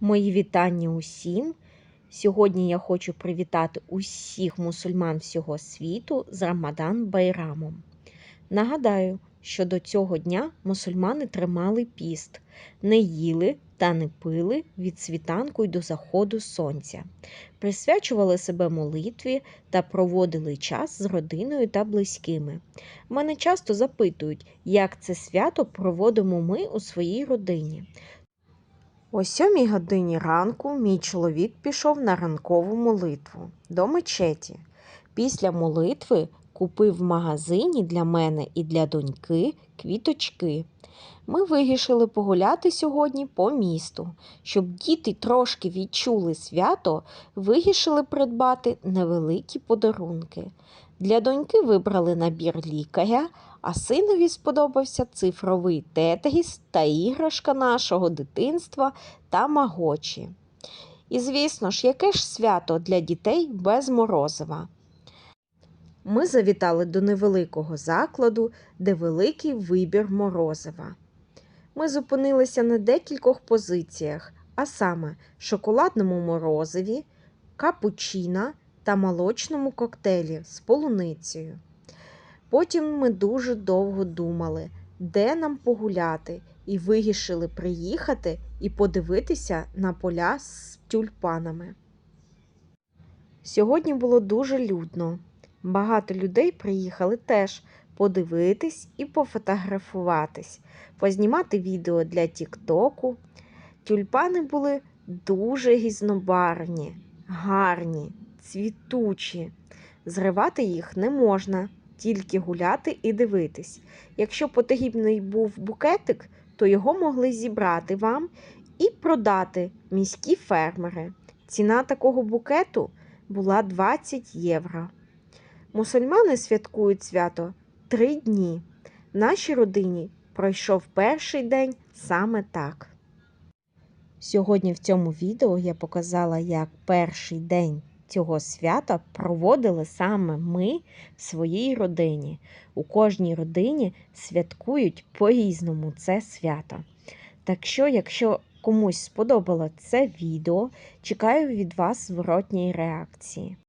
Мої вітання усім. Сьогодні я хочу привітати усіх мусульман всього світу з Рамадан Байрамом. Нагадаю, що до цього дня мусульмани тримали піст, не їли та не пили від світанку й до заходу сонця, присвячували себе молитві та проводили час з родиною та близькими. Мене часто запитують, як це свято проводимо ми у своїй родині. О сьомій годині ранку мій чоловік пішов на ранкову молитву до мечеті. Після молитви купив в магазині для мене і для доньки квіточки. Ми вирішили погуляти сьогодні по місту. Щоб діти трошки відчули свято, вирішили придбати невеликі подарунки. Для доньки вибрали набір лікаря, а синові сподобався цифровий тетріс та іграшка нашого дитинства та магочі. І, звісно ж, яке ж свято для дітей без морозива. Ми завітали до невеликого закладу, де великий вибір морозива. Ми зупинилися на декількох позиціях, а саме шоколадному морозиві, капучино та молочному коктейлі з полуницею. Потім ми дуже довго думали, де нам погуляти, і вирішили приїхати і подивитися на поля з тюльпанами. Сьогодні було дуже людно. Багато людей приїхали теж подивитись і пофотографуватись, познімати відео для Тіктоку. Тюльпани були дуже різнобарвні, гарні, цвітучі. Зривати їх не можна, тільки гуляти і дивитись. Якщо потрібний був букетик, то його могли зібрати вам і продати міські фермери. Ціна такого букету була 20 євро. Мусульмани святкують свято три дні. В нашій родині пройшов перший день саме так. Сьогодні в цьому відео я показала, як перший день цього свята проводили саме ми в своїй родині. У кожній родині святкують по-різному це свято. Так що, якщо комусь сподобало це відео, чекаю від вас зворотньої реакції.